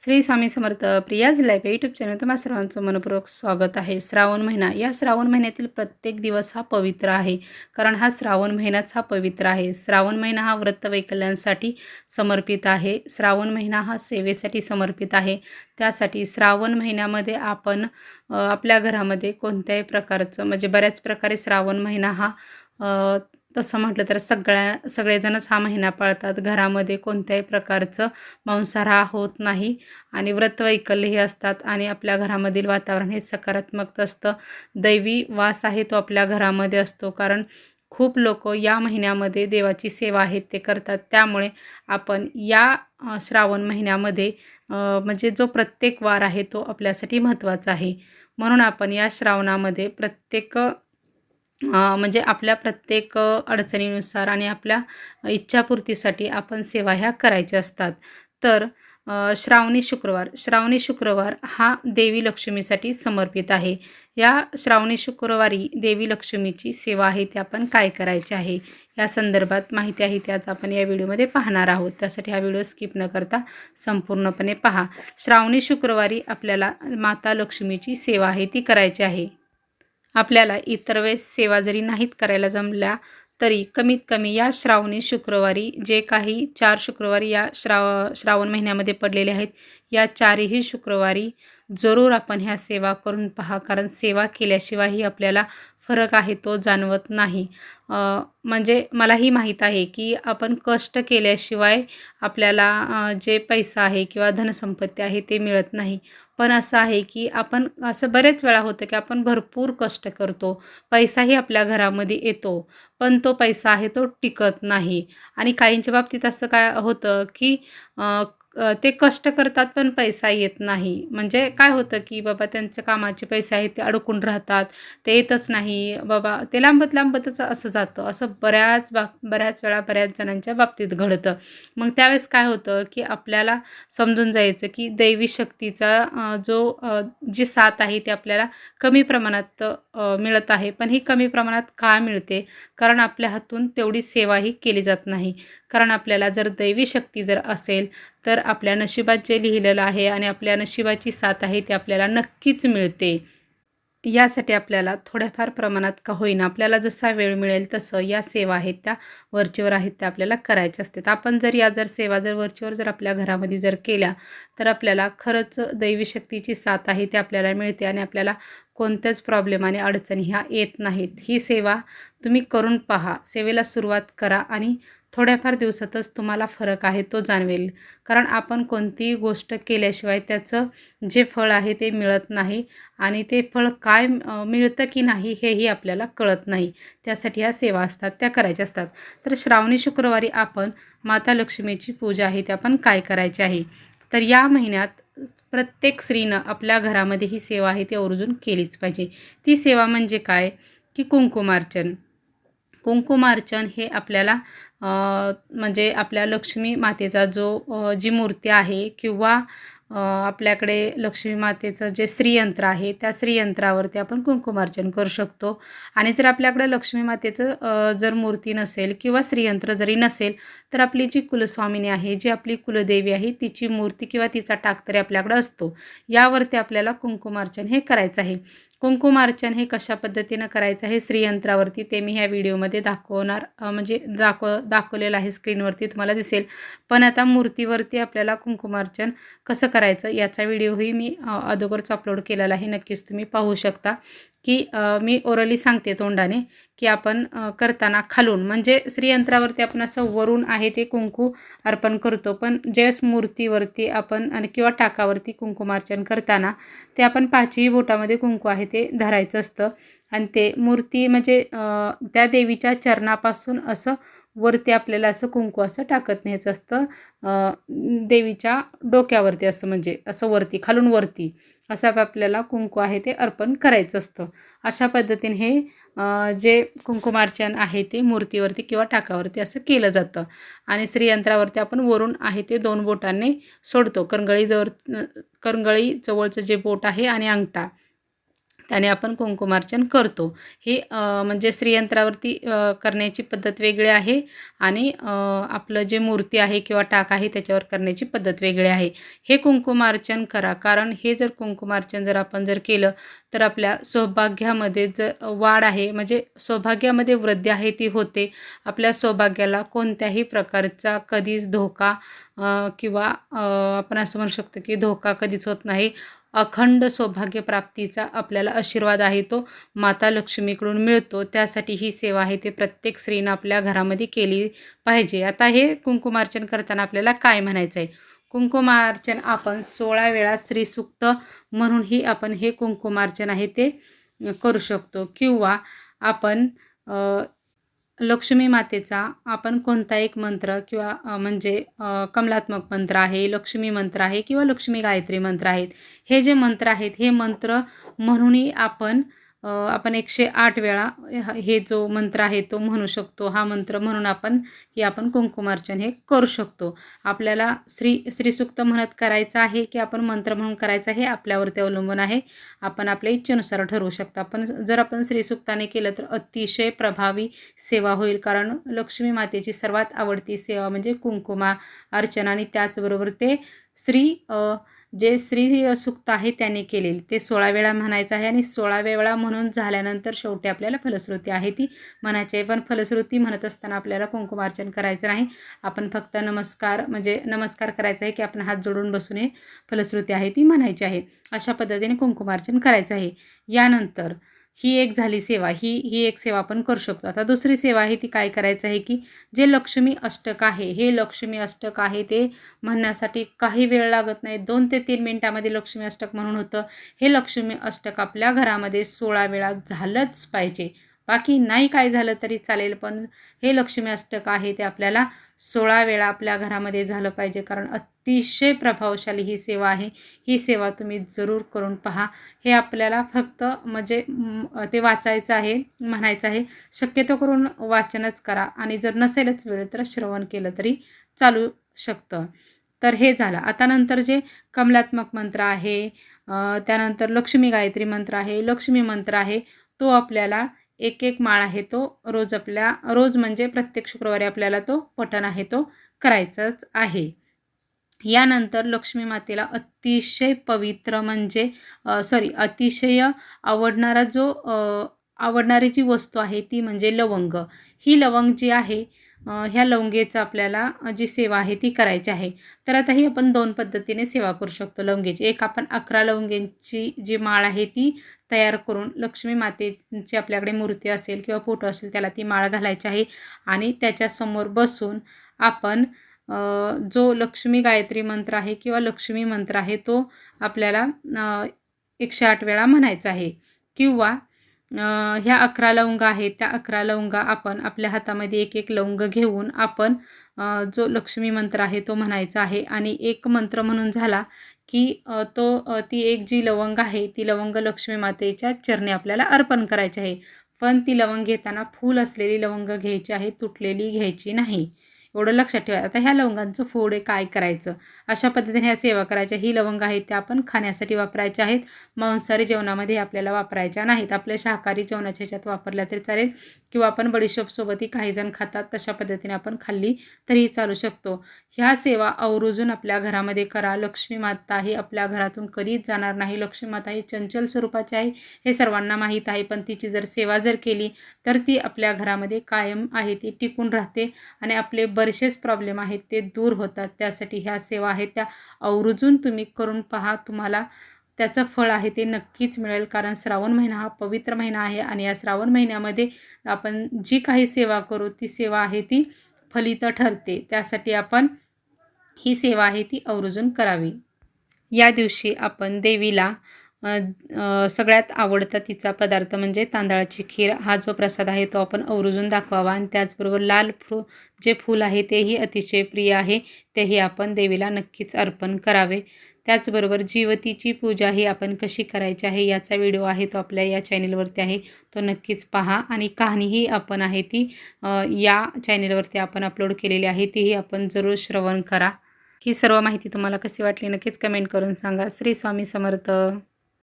Shri Swami Samarth Priya's life या YouTube channel तुम्हाला सर्वांचं मनपूर्वक स्वागत आहे. श्रावण महिना या श्रावण महिन्यातील प्रत्येक दिवस हा पवित्र आहे. कारण हा श्रावण महिनाच हा पवित्र आहे. श्रावण महिना हा व्रत वैकल्यांसाठी समर्पित आहे. श्रावण महिना हा सेवेसाठी समर्पित आहे. त्यासाठी श्रावण महिन्यामध्ये आपण आपल्या घरामध्ये कोणत्याही प्रकारचं म्हणजे बऱ्याच प्रकारे श्रावण महिना हा तसं म्हटलं तर सगळ्या सगळेजणच हा महिना पाळतात. घरामध्ये कोणत्याही प्रकारचं मांसाहार हा होत नाही आणि व्रतवैकल्य हे असतात आणि आपल्या घरामधील वातावरण हे सकारात्मक असतं. दैवी वास आहे तो आपल्या घरामध्ये असतो कारण खूप लोक या महिन्यामध्ये देवाची सेवा आहे ते करतात. त्यामुळे आपण या श्रावण महिन्यामध्ये म्हणजे जो प्रत्येक वार आहे तो आपल्यासाठी महत्त्वाचा आहे. म्हणून आपण या श्रावणामध्ये प्रत्येक म्हणजे आपल्या प्रत्येक अडचणीनुसार आणि आपल्या इच्छापूर्तीसाठी आपण सेवा ह्या करायच्या असतात. तर श्रावणी शुक्रवार श्रावणी शुक्रवार हा देवी लक्ष्मीसाठी समर्पित आहे. या श्रावणी शुक्रवारी देवी लक्ष्मीची सेवा आहे ते आपण काय करायचे आहे? या संदर्भात माहिती आहे त्याच आपण या व्हिडिओमध्ये पाहणार आहोत. त्यासाठी हा व्हिडिओ स्किप न करता संपूर्णपणे पहा. श्रावणी शुक्रवारी आपल्याला माता लक्ष्मीची सेवा आहे ती करायची आहे. आपल्याला इतर वेळेस सेवा जरी नाहीत करायला जमल्या तरी कमीत कमी या श्रावणी शुक्रवारी जे काही चार शुक्रवारी या श्राव श्रावण महिन्यामध्ये पडलेले आहेत या चारही शुक्रवारी जरूर आपण ह्या सेवा करून पहा. कारण सेवा केल्याशिवायही आपल्याला फरक आहे तो जाणवत नाही. म्हणजे मलाही माहीत आहे की आपण कष्ट केल्याशिवाय आपल्याला जे पैसा आहे किंवा धनसंपत्ती आहे ते मिळत नाही. पण असं आहे की आपण असं बरेच वेळा होतं की आपण भरपूर कष्ट करतो पैसाही आपल्या घरामध्ये येतो पण तो पैसा आहे तो टिकत नाही. आणि काहींच्या बाबतीत असं काय होतं की ते कष्ट करतात पण पैसा येत नाही. म्हणजे काय होतं की बाबा त्यांच्या कामाचे पैसे आहेत ते अडकून राहतात ते येतच नाही. बाबा ते लांबत लांबतच असं जातं. असं बऱ्याच बा बऱ्याच वेळा बऱ्याच जणांच्या बाबतीत घडतं. मग त्यावेळेस काय होतं की आपल्याला समजून जायचं की दैवी शक्तीचा जो जी साथ आहे ती आपल्याला कमी प्रमाणात मिळत आहे. पण ही कमी प्रमाणात का मिळते? कारण आपल्या हातून तेवढी सेवाही केली जात नाही. कारण आपल्याला जर दैवी शक्ती जर असेल तर आपल्या नशिबात जे लिहिलेलं आहे आणि आपल्या नशिबाची साथ आहे ती आपल्याला नक्कीच मिळते. यासाठी आपल्याला थोड्याफार प्रमाणात का होईना आपल्याला जसा वेळ मिळेल तसं या सेवा आहेत त्या वरचेवर आहेत त्या आपल्याला करायच्या असतात. आपण जर या जर सेवा जर वरचेवर जर आपल्या घरामध्ये जर केल्या तर आपल्याला खरंच दैवी शक्तीची साथ आहे ती आपल्याला मिळते आणि आपल्याला कोणत्याच प्रॉब्लेम आणि अडचणी ह्या येत नाहीत. ही सेवा तुम्ही करून पहा. सेवेला सुरुवात करा आणि थोड्याफार दिवसातच तुम्हाला फरक आहे तो जाणवेल. कारण आपण कोणतीही गोष्ट केल्याशिवाय त्याचं जे फळ आहे ते मिळत नाही आणि ते फळ काय मिळतं की नाही हेही आपल्याला कळत नाही. त्यासाठी ह्या सेवा असतात त्या करायच्या असतात. तर श्रावणी शुक्रवारी आपण माता लक्ष्मीची पूजा आहे ते आपण काय करायचे आहे? तर या महिन्यात प्रत्येक स्त्रीनं आपल्या घरामध्ये ही सेवा आहे ती आवर्जून केलीच पाहिजे. ती सेवा म्हणजे काय? की कुंकुमार्चन. कुंकुमार्चन हे आपल्याला म्हणजे आपल्या लक्ष्मी मातेचा जो जी मूर्ती आहे किंवा आपल्याकडे लक्ष्मी मातेचं जे श्रीयंत्र आहे त्या श्रीयंत्रावरती आपण कुंकुमार्चन करू शकतो. आणि जर आपल्याकडे लक्ष्मी मातेचं जर मूर्ती नसेल किंवा श्रीयंत्र जरी नसेल तर आपली जी कुलस्वामिनी आहे जी आपली कुलदेवी आहे तिची मूर्ती किंवा तिचा टाक तरी आपल्याकडे असतो. यावरती आपल्याला कुंकुमार्चन हे करायचं आहे. कुंकुमार्चन हे कशा पद्धतीनं करायचं हे श्रीयंत्रावरती ते मी ह्या व्हिडिओमध्ये दाखवणार म्हणजे दाखव दाखवलेलं आहे स्क्रीनवरती तुम्हाला दिसेल. पण आता मूर्तीवरती आपल्याला कुंकुमार्चन कसं करायचं याचा व्हिडिओही मी अगोदरच अपलोड केलेला आहे नक्कीच तुम्ही पाहू शकता. की मी ओरली सांगते तोंडाने की आपण करताना खालून म्हणजे श्रीयंत्रावरती आपण असं वरून आहे ते कुंकू अर्पण करतो पण ज्यावेळेस मूर्तीवरती आपण आणि किंवा टाकावरती कुंकुमार्चन करताना ते आपण पाचही बोटामध्ये कुंकू आहे ते धरायचं असतं. आणि ते मूर्ती म्हणजे त्या देवीच्या चरणापासून असं वरती आपल्याला असं कुंकू असं टाकत न्यायचं असतं. देवीच्या डोक्यावरती असं म्हणजे असं वरती खालून वरती असं आपल्याला कुंकू आहे ते अर्पण करायचं असतं. अशा पद्धतीने हे जे कुंकुमार्चन आहे ते मूर्तीवरती किंवा टाकावरती असं केलं जातं. आणि श्रीयंत्रावरती आपण वरून आहे ते दोन बोटांनी सोडतो. करंगळीजवळ करंगळी जवळचं जे बोट आहे आणि अंगठा. त्याने आपण कुंकुमार्चन करतो. हे म्हणजे श्रीयंत्रावरती करण्याची पद्धत वेगळी आहे आणि आपलं जे मूर्ती आहे किंवा टाक आहे त्याच्यावर करण्याची पद्धत वेगळी आहे. हे कुंकुमार्चन करा. कारण हे जर कुंकुमार्चन जर आपण जर केलं तर आपल्या सौभाग्यामध्ये जर वाढ आहे. म्हणजे सौभाग्यामध्ये वृद्धी आहे ती होते. आपल्या सौभाग्याला कोणत्याही प्रकारचा कधीच धोका किंवा आपण असं म्हणू शकतो की धोका कधीच होत नाही. अखंड सौभाग्यप्राप्तीचा आपल्याला आशीर्वाद आहे तो माता लक्ष्मीकडून मिळतो. त्यासाठी ही सेवा आहे ते प्रत्येक स्त्रीनं आपल्या घरामध्ये केली पाहिजे. आता हे कुंकुमार्चन करताना आपल्याला काय म्हणायचं आहे कुंकुमार्चन आपण सोळा वेळा स्त्रीसुक्त म्हणूनही आपण हे कुंकुमार्चन आहे ते करू शकतो. किंवा आपण लक्ष्मी मातेचा आपण कोणता एक मंत्र किंवा म्हणजे कमलात्मक मंत्र आहे लक्ष्मी मंत्र आहे किंवा लक्ष्मी गायत्री मंत्र आहेत हे जे मंत्र आहेत हे मंत्र म्हणूनही आपण आपण एकशे आठ वेळा हे जो मंत्र आहे तो म्हणू शकतो. हा मंत्र म्हणून आपण हे आपण कुंकुमार्चन हे करू शकतो. आपल्याला श्री श्रीसुक्त म्हणत करायचं आहे की आपण मंत्र म्हणून करायचं हे आपल्यावरती अवलंबून आहे. आपण आपल्या इच्छेनुसार ठरवू शकता. पण जर आपण श्रीसुक्ताने केलं तर अतिशय प्रभावी सेवा होईल. कारण लक्ष्मी मातेची सर्वात आवडती सेवा म्हणजे कुंकुमा अर्चना आणि त्याचबरोबर ते श्री जे स्त्री सुक्त आहे त्याने केलेले. ते सोळा वेळा म्हणायचं आहे आणि सोळा वेळा म्हणून झाल्यानंतर शेवटी आपल्याला फलश्रुती आहे ती. म्हणायची आहे पण फलश्रुती म्हणत असताना आपल्याला कुंकुमार्चन करायचं नाही. आपण फक्त नमस्कार म्हणजे नमस्कार करायचा आहे की आपण हात जोडून बसून हे फलश्रुती आहे ती म्हणायची आहे. अशा पद्धतीने कुंकुमार्चन करायचं आहे. यानंतर ही एक झाली सेवा ही ही एक सेवा आपण करू शकतो. आता दुसरी सेवा आहे ती काय करायचं आहे की जे लक्ष्मी अष्टक आहे हे लक्ष्मी अष्टक आहे ते म्हणण्यासाठी काही वेळ लागत नाही. दोन ते तीन मिनटामध्ये लक्ष्मी अष्टक म्हणून होतं. हे लक्ष्मी अष्टक आपल्या घरामध्ये सोळा वेळा झालंच पाहिजे. बाकी नाही काय झालं तरी चालेल पण हे लक्ष्मी अष्टक आहे ते आपल्याला सोळा वेळा आपल्या घरामध्ये झालं पाहिजे कारण अतिशय प्रभावशाली ही सेवा आहे. ही सेवा तुम्ही जरूर करून पहा. हे आपल्याला फक्त म्हणजे ते वाचायचं आहे म्हणायचं आहे शक्यतो करून वाचनच करा. आणि जर नसेलच वेळ तर श्रवण केलं तरी चालू शकतं. तर हे झालं. आता नंतर जे कमलात्मक मंत्र आहे त्यानंतर लक्ष्मी गायत्री मंत्र आहे लक्ष्मी मंत्र आहे तो आपल्याला एक एक माळ आहे तो. रोज आपल्या रोज म्हणजे प्रत्येक शुक्रवारी आपल्याला तो पठण आहे तो करायचाच आहे. यानंतर लक्ष्मी मातेला अतिशय पवित्र म्हणजे सॉरी अतिशय आवडणारा जो आवडणारी जी वस्तू आहे ती म्हणजे लवंग. ही लवंग जी आहे ह्या लवंगेचं आपल्याला जी सेवा आहे ती करायची आहे. तर आता ही आपण दोन पद्धतीने सेवा करू शकतो लवंगेची. एक आपण अकरा लवंगेची जी माळ आहे ती तयार करून लक्ष्मी मातेची आपल्याकडे मूर्ती असेल किंवा फोटो असेल त्याला ती माळ घालायची आहे. आणि त्याच्यासमोर बसून आपण जो लक्ष्मी गायत्री मंत्र आहे किंवा लक्ष्मी मंत्र आहे तो आपल्याला एकशे आठ वेळा म्हणायचा आहे. किंवा ह्या अकरा लवंगा आहेत त्या अकरा लवंगा आपण आपल्या हातामध्ये एक एक लवंग घेऊन आपण जो लक्ष्मी मंत्र आहे तो म्हणायचा आहे. आणि एक मंत्र म्हणून झाला की तो ती एक जी लवंग आहे ती लवंग लक्ष्मी मातेच्या चरणी आपल्याला अर्पण करायची आहे. पण ती लवंग घेताना फूल असलेली लवंग घ्यायची आहे तुटलेली घ्यायची नाही. एवढं लक्षात ठेवा आता ह्या लवंगांचं फोडे काय करायचं? अशा पद्धतीने ह्या सेवा करायच्या. ही लवंग आहेत त्या आपण खाण्यासाठी वापरायच्या आहेत. मांसाहारी जेवणामध्ये आपल्याला वापरायच्या नाहीत. आपल्या शाकाहारी जेवणाच्या ह्याच्यात वापरल्या तरी चालेल. किंवा आपण बडीशोपसोबतही काही जण खातात तशा पद्धतीने आपण खाल्ली तरीही चालू शकतो. ह्या सेवा आवर्जून आपल्या घरामध्ये करा. लक्ष्मी माता ही आपल्या घरातून कधीच जाणार नाही. लक्ष्मी माता ही चंचल स्वरूपाची आहे हे सर्वांना माहीत आहे. पण तिची जर सेवा जर केली तर ती आपल्या घरामध्ये कायम आहे. ती टिकून राहते आणि आपले बरेचसेच प्रॉब्लेम आहेत ते दूर होतात. त्यासाठी ह्या सेवा आहेत त्या आवर्जून तुम्ही करून पहा. तुम्हाला त्याचं फळ आहे ते नक्कीच मिळेल. कारण श्रावण महिना हा पवित्र महिना आहे आणि या श्रावण महिन्यामध्ये आपण जी काही सेवा करू ती सेवा आहे ती फलित ठरते. त्यासाठी आपण ही सेवा आहे ती आवर्जून करावी. या दिवशी आपण देवीला सगळ्यात आवडता तिचा पदार्थ म्हणजे तांदळाची खीर. हा जो प्रसाद आहे तो आपण अवरुजून दाखवावा. आणि त्याचबरोबर लाल फू जे फूल आहे तेही अतिशय प्रिय आहे. तेही आपण देवीला नक्कीच अर्पण करावे. त्याचबरोबर जीवतीची पूजा ही आपण कशी करायची आहे याचा व्हिडिओ आहे तो आपल्या या चॅनेलवरती आहे. तो नक्कीच पहा. आणि कहाणीही आपण आहे ती या चॅनेलवरती आपण अपलोड केलेली आहे. तीही आपण जरूर श्रवण करा. ही सर्व माहिती तुम्हाला कशी वाटली नक्कीच कमेंट करून सांगा. श्री स्वामी समर्थ.